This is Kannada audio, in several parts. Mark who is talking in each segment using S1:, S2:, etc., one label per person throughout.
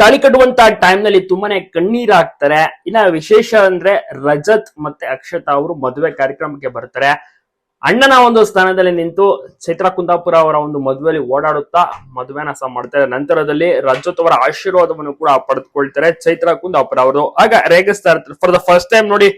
S1: ತಾಳಿ ಕಟ್ಟುವಂತ ಟೈಮ್ನಲ್ಲಿ ತುಂಬಾನೇ ಕಣ್ಣೀರಾಗ್ತಾರೆ ಇನ್ನ ವಿಶೇಷ ಅಂದ್ರೆ ರಜತ್ ಮತ್ತೆ ಅಕ್ಷತಾ ಅವರು ಮದುವೆ ಕಾರ್ಯಕ್ರಮಕ್ಕೆ ಬರ್ತಾರೆ. ಅಣ್ಣನ ಒಂದು ಸ್ಥಾನದಲ್ಲಿ ನಿಂತು ಚೈತ್ರ ಕುಂದಾಪುರ ಅವರ ಒಂದು ಮದುವೆಯಲ್ಲಿ ಓಡಾಡುತ್ತಾ ಮದುವೆನ ಸಹ ಮಾಡ್ತಾರೆ. ನಂತರದಲ್ಲಿ ರಜತ್ ಅವರ ಆಶೀರ್ವಾದವನ್ನು ಕೂಡ ಪಡೆದುಕೊಳ್ತಾರೆ ಚೈತ್ರ ಕುಂದಾಪುರ ಅವರು. ಆಗ ರೇಗಿಸ್ತಾ ಇರ್ತಾರೆ. ಫಾರ್ ದ ಫಸ್ಟ್ ಟೈಮ್ ನೋಡಿ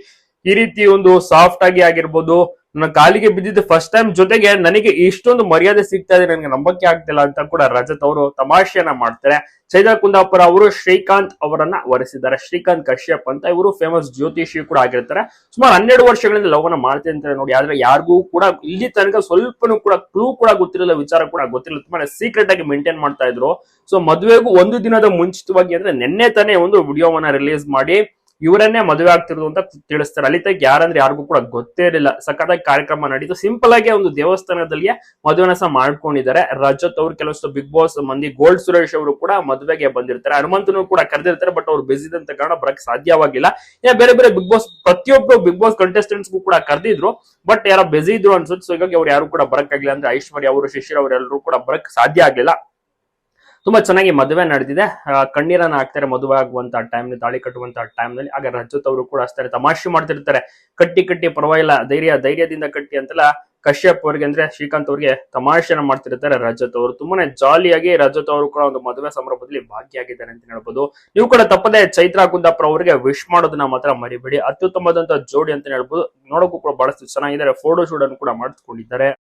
S1: ಈ ರೀತಿ ಒಂದು ಸಾಫ್ಟ್ ಆಗಿ ಆಗಿರ್ಬೋದು. ನನ್ನ ಕಾಲಿಗೆ ಬಿದ್ದಿದ್ದು ಫಸ್ಟ್ ಟೈಮ್ ಜೊತೆಗೆ ನನಗೆ ಇಷ್ಟೊಂದು ಮರ್ಯಾದೆ ಸಿಗ್ತಾ ಇದೆ. ನನಗೆ ನಂಬಕ್ಕೆ ಆಗ್ತಿಲ್ಲ ಅಂತ ಕೂಡ ರಜತ್ ಅವರು ತಮಾಷೆಯನ್ನ ಮಾಡ್ತಾರೆ. ಚೈತಾ ಕುಂದಾಪುರ ಅವರು ಶ್ರೀಕಾಂತ್ ಅವರನ್ನ ವರಿಸಿದ್ದಾರೆ. ಶ್ರೀಕಾಂತ್ ಕಶ್ಯಪ್ ಅಂತ ಇವರು ಫೇಮಸ್ ಜ್ಯೋತಿಷಿ ಕೂಡ ಆಗಿರ್ತಾರೆ. ಸುಮಾರು ಹನ್ನೆರಡು ವರ್ಷಗಳಿಂದ ಲವ್ನ ಮಾಡ್ತೇನೆ ಅಂತ ನೋಡಿ. ಆದ್ರೆ ಯಾರಿಗೂ ಕೂಡ ಇಲ್ಲಿ ತನಕ ಸ್ವಲ್ಪನೂ ಕೂಡ ಕ್ಲೂ ಕೂಡ ಗೊತ್ತಿರಲಿಲ್ಲ, ವಿಚಾರ ಕೂಡ ಗೊತ್ತಿರಲಿಲ್ಲ. ತುಂಬಾ ಸೀಕ್ರೆಟ್ ಆಗಿ ಮೇಂಟೈನ್ ಮಾಡ್ತಾ ಇದ್ರು. ಸೊ ಮದುವೆಗೂ ಒಂದು ದಿನದ ಮುಂಚಿತವಾಗಿ ಅಂದ್ರೆ ನಿನ್ನೆ ತಾನೇ ಒಂದು ವಿಡಿಯೋವನ್ನ ರಿಲೀಸ್ ಮಾಡಿ. ಇವರನ್ನೇ ಮದುವೆ ಆಗ್ತಿರೋದು ಅಂತ ತಿಳಿಸ್ತಾರೆ. ಅಲ್ಲಿ ತೈಕ್ ಯಾರಂದ್ರೆ ಯಾರಿಗೂ ಕೂಡ ಗೊತ್ತೇ ಇರಲಿಲ್ಲ. ಸಖತ್ತಾಗಿ ಕಾರ್ಯಕ್ರಮ ನಡೀತು. ಸಿಂಪಲ್ ಆಗಿ ಒಂದು ದೇವಸ್ಥಾನದಲ್ಲಿಯೇ ಮದುವೆನ ಸಹ ಮಾಡ್ಕೊಂಡಿದ್ದಾರೆ. ರಜತ್ ಅವ್ರು ಕೆಲವಷ್ಟು ಬಿಗ್ ಬಾಸ್ ಮಂದಿ ಗೋಲ್ಡ್ ಸುರೇಶ್ ಅವರು ಕೂಡ ಮದುವೆಗೆ ಬಂದಿರ್ತಾರೆ. ಹನುಮಂತನು ಕೂಡ ಕರೆದಿರ್ತಾರೆ ಬಟ್ ಅವ್ರು ಬಿಸಿ ಅಂತ ಕಾರಣ ಬರಕ್ ಸಾಧ್ಯವಾಗಿಲ್ಲ. ಇನ್ನ ಬೇರೆ ಬೇರೆ ಬಿಗ್ ಬಾಸ್ ಪ್ರತಿಯೊಬ್ಬರು ಬಿಗ್ ಬಾಸ್ ಕಂಟೆಸ್ಟೆಂಟ್ಸ್ಗೂ ಕೂಡ ಕರೆದಿದ್ರು ಬಟ್ ಯಾರೋ ಬಿಸಿ ಇದ್ರು ಅನ್ಸುತ್ತೆ. ಸೊ ಹೀಗಾಗಿ ಅವ್ರು ಯಾರು ಕೂಡ ಬರಕ್ಕಾಗಿಲ್ಲ ಅಂದ್ರೆ ಐಶ್ವರ್ಯ ಅವರು, ಶಿಶಿರ್ ಅವರೆಲ್ಲರೂ ಕೂಡ ಬರಕ್ ಸಾಧ್ಯ ಆಗ್ಲಿಲ್ಲ. ತುಂಬಾ ಚೆನ್ನಾಗಿ ಮದುವೆ ನಡೆದಿದೆ. ಕಣ್ಣೀರನ್ನ ಹಾಕ್ತಾರೆ ಮದುವೆ ಆಗುವಂತ ಟೈಮ್ ತಾಳಿ ಕಟ್ಟುವಂತ ಟೈಮ್ನಲ್ಲಿ ಆಗ ರಜತ್ ಅವರು ಕೂಡ ಅಷ್ಟೇ ತಮಾಷೆ ಮಾಡ್ತಿರ್ತಾರೆ. ಕಟ್ಟಿ ಕಟ್ಟಿ, ಪರವಾಗಿಲ್ಲ, ಧೈರ್ಯ, ಧೈರ್ಯದಿಂದ ಕಟ್ಟಿ ಅಂತೆಲ್ಲ ಕಶ್ಯಪ್ ಅವ್ರಿಗೆ ಅಂದ್ರೆ ಶ್ರೀಕಾಂತ್ ಅವ್ರಿಗೆ ತಮಾಷೆನ ಮಾಡ್ತಿರ್ತಾರೆ ರಜತ್ ಅವರು. ತುಂಬಾನೇ ಜಾಲಿಯಾಗಿ ರಜತ್ ಅವರು ಕೂಡ ಒಂದು ಮದುವೆ ಸಮಾರಂಭದಲ್ಲಿ ಭಾಗಿಯಾಗಿದ್ದಾರೆ ಅಂತ ಹೇಳ್ಬೋದು. ನೀವು ಕೂಡ ತಪ್ಪದೆ ಚೈತ್ರಾ ಕುಂದಾಪುರ ಅವರಿಗೆ ವಿಶ್ ಮಾಡೋದನ್ನ ಮಾತ್ರ ಮರಿಬೇಡಿ. ಅತ್ಯುತ್ತಮವಾದಂತ ಜೋಡಿ ಅಂತ ಹೇಳ್ಬೋದು. ನೋಡೋಕು ಕೂಡ ಬಹಳಷ್ಟು ಚೆನ್ನಾಗಿದ್ದಾರೆ. ಫೋಟೋ ಶೂಟ್ ಅನ್ನು ಕೂಡ ಮಾಡಿಸ್ಕೊಂಡಿದ್ದಾರೆ.